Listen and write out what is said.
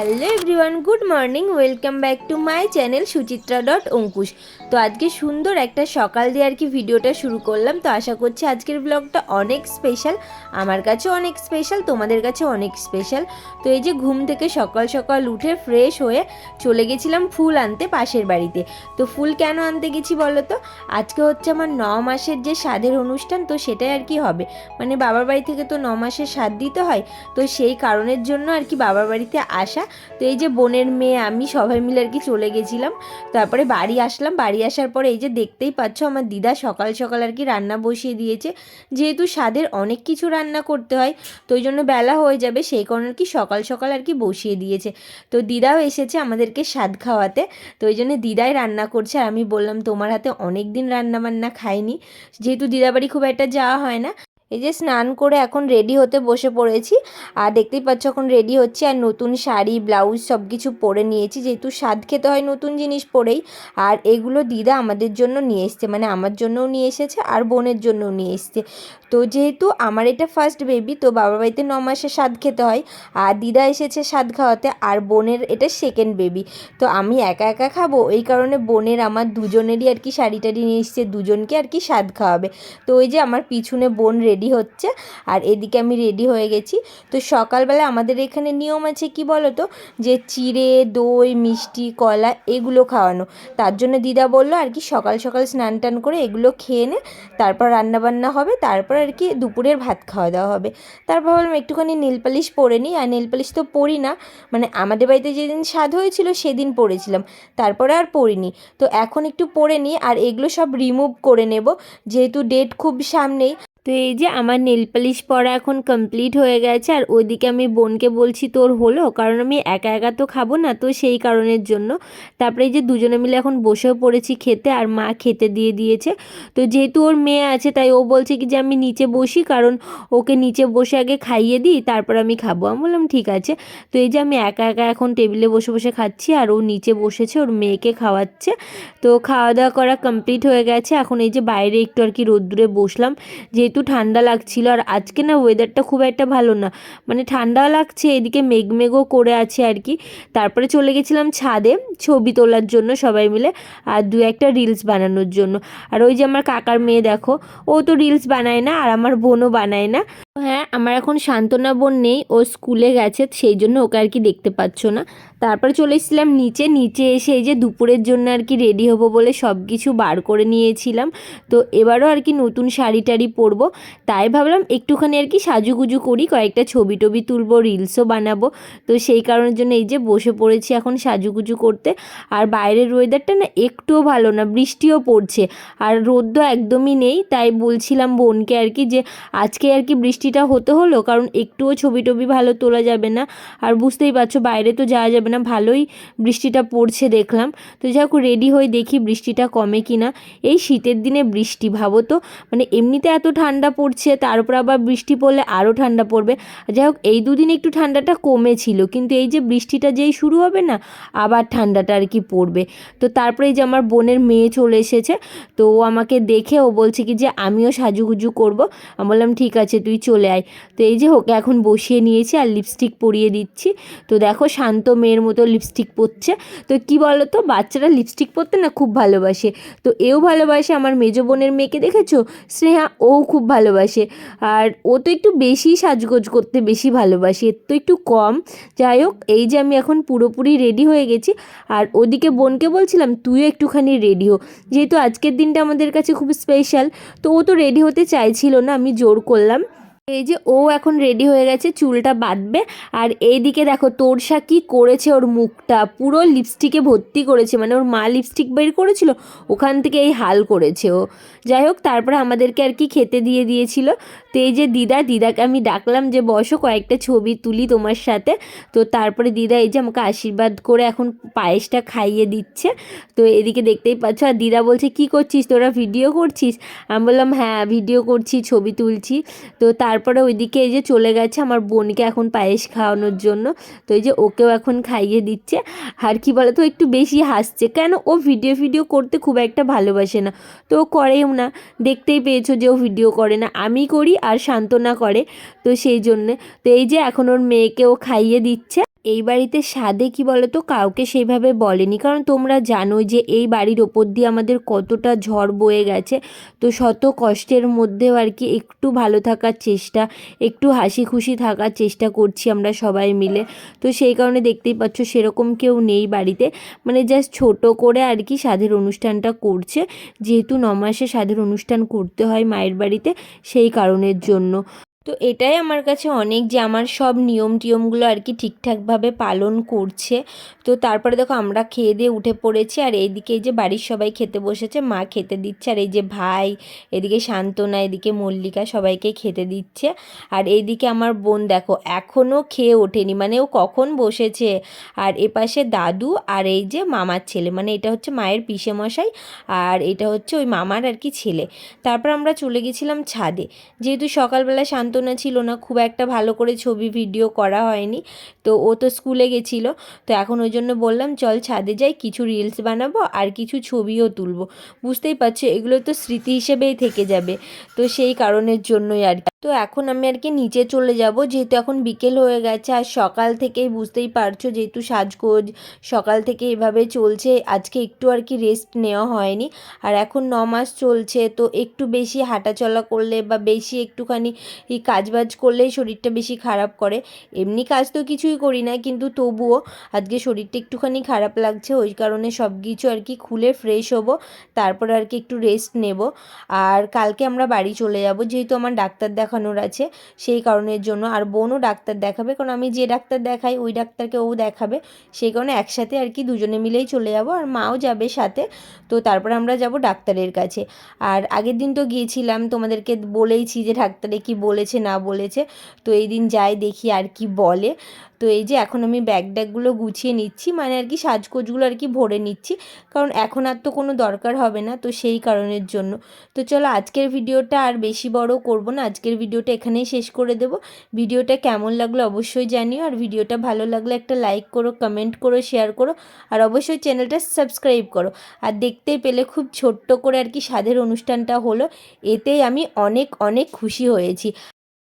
Hello everyone, good morning, welcome back to my channel Suchitra dot Ankush. তো আজকে সুন্দর একটা সকাল দিয়ে আর কি ভিডিওটা শুরু করলাম। তো আশা করছি আজকের ব্লগটা অনেক স্পেশাল আমার কাছে অনেক স্পেশাল তোমাদের কাছে অনেক স্পেশাল তো এই যে ঘুম থেকে সকাল সকাল উঠে ফ্রেশ হয়ে চলে গেছিলাম ফুল আনতে পাশের বাড়িতে। তো ফুল কেন আনতে গেছি বলো তো? আজকে হচ্ছে আমার ন মাসের যে স্বাদের অনুষ্ঠান, তো সেটাই আর কি হবে। মানে বাবার বাড়ি থেকে তো ন মাসের স্বাদ দিতে হয়, তো সেই কারণের জন্য আর কি বাবার বাড়িতে আসা। তো এই যে বোনের মেয়ে, আমি সবাই মিলে আর কি চলে গেছিলাম। তারপরে বাড়ি আসলাম। বাড়ি আসার পরে এই যে দেখতেই পাচ্ছ, আমার দিদা সকাল সকাল আর কি রান্না বসিয়ে দিয়েছে। যেহেতু স্বাদের অনেক কিছু রান্না করতে হয়, তো ওই জন্য বেলা হয়ে যাবে, সেই কারণে আর কি সকাল সকাল আর কি বসিয়ে দিয়েছে। তো দিদাও এসেছে আমাদেরকে স্বাদ খাওয়াতে, তো ওই জন্য দিদাই রান্না করছে। আর আমি বললাম, তোমার হাতে অনেক দিন রান্না বান্না খাইনি। যেহেতু দিদা বাড়ি খুব একটা যাওয়া হয় না এই যে স্নান করে এখন রেডি হতে বসে পড়েছি। আর দেখতেই পাচ্ছ এখন রেডি হচ্ছে আর নতুন শাড়ি ব্লাউজ সব কিছু পরে নিয়েছি। যেহেতু স্বাদ খেতে হয় নতুন জিনিস পরেই। আর এগুলো দিদা আমাদের জন্য নিয়ে এসছে মানে আমার জন্যও নিয়ে এসেছে আর বোনের জন্যও নিয়ে এসছে। তো যেহেতু আমার এটা ফার্স্ট বেবি তো বাবা বাড়িতে ন মাসে স্বাদ খেতে হয়। আর দিদা এসেছে স্বাদ খাওয়াতে আর বোনের এটা সেকেন্ড বেবি তো আমি একা একা খাব, এই কারণে বোনের আমার দুজনেরই আর কি শাড়ি টাড়ি নিয়ে এসছে, দুজনকে আর কি স্বাদ খাওয়াবে। তো ওই যে আমার পিছনে বোন রেডি হচ্ছে। আর এদিকে আমি রেডি হয়ে গেছি। তো সকালবেলা আমাদের এখানে নিয়ম আছে কি বলো তো যে চিড়ে, দই, মিষ্টি, কলা এগুলো খাওয়ানো। তার জন্য দিদা বলল আর কি সকাল সকাল স্নান টান করে এগুলো খেয়ে নে, তারপর রান্নাবান্না হবে, তারপর আর কি দুপুরের ভাত খাওয়া দাওয়া হবে। তারপর ভাবলাম একটুখানি নীল পালিশ পরে নিই। আর নীল পালিশ তো পরি না মানে আমাদের বাড়িতে যেদিন স্বাদ হয়েছিল সেদিন পরেছিলাম, তারপরে আর পরিনি। তো এখন একটু পরে নিই, আর এগুলো সব রিমুভ করে নেব, যেহেতু ডেট খুব সামনেই। তো এই যে আমার নেল পালিশ পরা এখন কমপ্লিট হয়ে গেছে, আর ওইদিকে আমি বোনকে বলছি, তোর হলো? কারণ আমি একা একা তো খাব না, তো সেই কারণের জন্য। তারপরে এই যে দুজনে মিলে এখন বসেও পড়েছি খেতে, আর মা খেতে দিয়ে দিয়েছে। তো যেহেতু ওর মেয়ে আছে, তাই ও বলছে কি যে আমি নিচে বসি, কারণ ওকে নিচে বসে আগে খাইয়ে দিই, তারপর আমি খাব। আমি বললাম, ঠিক আছে। তো এই যে আমি একা একা এখন টেবিলে বসে বসে খাচ্ছি, আর ও নিচে বসেছে, ওর মেয়েকে খাওয়াচ্ছে। তো খাওয়া দাওয়া করা কমপ্লিট হয়ে গেছে। এখন এই যে বাইরে একটু আর কি রোদ্দুরে বসলাম। যেহেতু ঠান্ডা লাগছিল আর আজকে না ওয়েদারটা খুব একটা ভালো না। মানে ঠান্ডাও লাগছে, এদিকে মেঘমেঘও করে আছে আর কি। তারপরে চলে গেছিলাম ছাদে ছবি তোলার জন্য সবাই মিলে আর দু একটা রিলস বানানোর জন্য। আর ওই যে আমার কাকার মেয়ে দেখো, ও তো রিলস বানায় না আর আমার বোনও বানায় না। হ্যাঁ আমার এখন সান্ত্বনা বোন নেই, ও স্কুলে গেছে, সেই জন্য ওকে আর কি দেখতে পাচ্ছ না। তারপরে চলে এসেছিলাম নিচে। নিচে এসে এই যে দুপুরের জন্য আর কি রেডি হব বলে সব কিছু বার করে নিয়েছিলাম। তো এবারও আর কি নতুন শাড়ি টাড়ি পরবো। তাই ভাবলাম একটুখানি আর কি সাজুগুজু করি, কয়েকটা ছবি টবি তুলবো রিলসও বানাবো। তো সেই কারণের জন্য এই যে বসে পড়েছি এখন সাজুগুজু করতে। আর বাইরের ওয়েদারটা না একটুও ভালো না, বৃষ্টিও পড়ছে। আর রোদ্দ একদমই নেই, তাই বলছিলাম বোনকে আর কি যে আজকে আর কি বৃষ্টিটা হতে হলো, কারণ একটুও ছবি টবি ভালো তোলা যাবে না। আর বুঝতেই পারছ, বাইরে তো যাওয়া যাবে না, ভালোই বৃষ্টিটা পড়ছে দেখলাম। তো যাই হোক রেডি হয়ে দেখি বৃষ্টিটা কমে কি না এই শীতের দিনে বৃষ্টি ভাবো তো মানে এমনিতে এত ঠান্ডা পড়ছে, তার উপর আবার বৃষ্টি পড়লে আরও ঠান্ডা পড়বে। যাই হোক, এই দুদিন একটু ঠান্ডাটা কমেছিল, কিন্তু এই যে বৃষ্টিটা যেই শুরু হবে না, আবার ঠান্ডাটা আর কি পড়বে। তো তারপরে এই যে আমার বোনের মেয়ে চলে এসেছে, তো ও আমাকে দেখে, ও বলছে কি যে, আমিও সাজুগুজু করব। আমি বললাম, ঠিক আছে, তুই চলে আয়। তো এই যে ওকে এখন বসিয়ে নিয়েছি, আর লিপস্টিক পরিয়ে দিচ্ছি। তো দেখো, শান্ত মেয়ের মতো লিপস্টিক পরছে। তো কি বলো তো বাচ্চারা লিপস্টিক পরতে না খুব ভালোবাসে। তো এও ভালোবাসে আমার মেজো বোনের মেয়েকে, দেখেছ? স্নেহা, ও খুব ভালোবাসে। আর ও তো একটু বেশি সাজগোজ করতে বেশি ভালোবাসে, এর তো একটু কম। যাই হোক, এই যে আমি এখন পুরোপুরি রেডি হয়ে গেছি। আর ওদিকে বোনকে বলছিলাম, তুইও একটুখানি রেডি হো। যেহেতু আজকের দিনটা আমাদের কাছে খুব স্পেশাল তো ও তো রেডি হতে চাইছিল না, আমি জোর করলাম। এই যে ও এখন রেডি হয়ে গেছে, চুলটা বাঁধবে। আর এইদিকে দেখো তোরসা কি করেছে ওর মুখটা? পুরো লিপস্টিকে ভর্তি করেছে। মানে ওর মা লিপস্টিক বের করেছিল, ওখান থেকে এই হাল করেছে ও। যাই হোক, তারপরে আমাদেরকে আর কি খেতে দিয়ে দিয়েছিল। তো এই যে দিদা, দিদাকে আমি ডাকলাম যে, বসো, কয়েকটা ছবি তুলি তোমার সাথে। তো তারপরে দিদা এই যে আমাকে আশীর্বাদ করে এখন পায়েসটা খাইয়ে দিচ্ছে। তো এদিকে দেখতেই পাচ্ছ, আর দিদা বলছে, কি করছিস? তোরা ভিডিও করছিস? আমি বললাম হ্যাঁ ভিডিও করছি, ছবি তুলছি। তো তারপরে ওইদিকে এই যে চলে গেছে আমার বোনকে এখন পায়েস খাওয়ানোর জন্য। তো এই যে ওকেও এখন খাইয়ে দিচ্ছে। আর কি বলে তো একটু বেশি হাসছে। কেন? ও ভিডিও ভিডিও করতে খুব একটা ভালোবাসে না। তো ও করেও না। দেখতেই পেয়েছ যে ও ভিডিও করে না। আমি করি আর সান্ত্বনা করে। তো সেই জন্যে। তো এই যে এখন ওর মেয়েকে ও খাইয়ে দিচ্ছে। এই বাড়িতে সাদে কি বলতো? কাউকে সেইভাবে বলেনি। কারণ তোমরা জানো যে এই বাড়ির ওপর দিয়ে আমাদের কতটা ঝড় বয়ে গেছে। তো শত কষ্টের মধ্যেও আর কি একটু ভালো থাকার চেষ্টা, একটু হাসি খুশি থাকার চেষ্টা করছি আমরা সবাই মিলে। তো সেই কারণে দেখতেই পাচ্ছ সেরকম কেউ নেই বাড়িতে। মানে জাস্ট ছোট করে আর কি সাধের অনুষ্ঠানটা করছে। যেহেতু ন মাসে সাধের অনুষ্ঠান করতে হয় মায়ের বাড়িতে, সেই কারণের জন্য। তো এটাই আমার কাছে অনেক যে আমার সব নিয়ম টিয়মগুলো আর কি ঠিকঠাকভাবে পালন করছে। তো তারপরে দেখো আমরা খেয়ে দিয়ে উঠে পড়েছি আর এইদিকে এই যে বাড়ির সবাই খেতে বসেছে, মা খেতে দিচ্ছে আর এই যে ভাই, এদিকে শান্তনা, এদিকে মল্লিকা সবাইকে খেতে দিচ্ছে। আর এইদিকে আমার বোন দেখো এখনও খেয়ে ওঠেনি মানে ও কখন বসেছে? আর এপাশে দাদু আর এই যে মামার ছেলে মানে এটা হচ্ছে মায়ের পিসে মশাই আর এটা হচ্ছে ওই মামার আর কি ছেলে। তারপর আমরা চলে গেছিলাম ছাদে। যেহেতু সকালবেলা শান্তনা ছিল না, খুব একটা ভালো করে ছবি ভিডিও করা হয়নি। তো ও তো স্কুলে গেছিল, তো এখন ওই জন্য বললাম, চল ছাদে যাই, কিছু রিলস বানাবো আর কিছু ছবিও তুলবো। বুঝতেই পারছ, এগুলো তো স্মৃতি হিসেবেই থেকে যাবে, তো সেই কারণের জন্যই আর তো এখন আমি আর কি নিচে চলে যাব, যেহেতু এখন বিকেল হয়ে গেছে, আর সকাল থেকেই বুঝতেই পারছ যেহেতু সাজগোজ সকাল থেকে এভাবে চলছে, আজকে একটু আর কি রেস্ট নেওয়া হয়নি, আর এখন ন মাস চলছে, তো একটু বেশি হাঁটাচলা করলে বা বেশি একটুখানি কাজবাজ করলেই শরীরটা বেশি খারাপ করে। এমনি কাজ তো কিছুই করি না, কিন্তু তবুও আজকে শরীরটা একটুখানি খারাপ লাগছে, ওই কারণে সব কিছু আর কি খুলে ফ্রেশ হব, তারপর আর কি একটু রেস্ট নেব। আর কালকে আমরা বাড়ি চলে যাব, যেহেতু আমার ডাক্তার দেখানোর আছে, সেই কারণের জন্য আর বোনও ডাক্তার দেখাবে, কারণ আমি যে ডাক্তার দেখাই, ওই ডাক্তারকে ও দেখাবে। সেই কারণে একসাথে আর কি দুজনে মিলেই চলে যাব, আর মাও যাবে সাথে, তো তারপর আমরা যাব ডাক্তারের কাছে। আর আগের দিন তো গিয়েছিলাম, তোমাদেরকে বলেইছি যে ডাক্তারে কি বলেছে না বলেছে, তো এই দিন যাই দেখি আর কি বলে। তো এই যে এখন আমি ব্যাগ ট্যাগগুলো গুছিয়ে নিচ্ছি মানে আর কি সাজগোজগুলো আর কি ভরে নিচ্ছি, কারণ এখন আর তো কোনো দরকার হবে না, তো সেই কারণের জন্য। তো চলো আজকের ভিডিওটা আর বেশি বড় করব না, আজকের ভিডিওটা এখানেই শেষ করে দেব। ভিডিওটা কেমন লাগল অবশ্যই জানিও, আর ভিডিওটা ভালো লাগলে একটা লাইক করো কমেন্ট করো শেয়ার করো, আর অবশ্যই চ্যানেলটা সাবস্ক্রাইব করো। আর দেখতে পেলে খুব ছোট্ট করে আর কি স্বাদের অনুষ্ঠানটা হলো, এতেই আমি অনেক অনেক খুশি হয়েছি।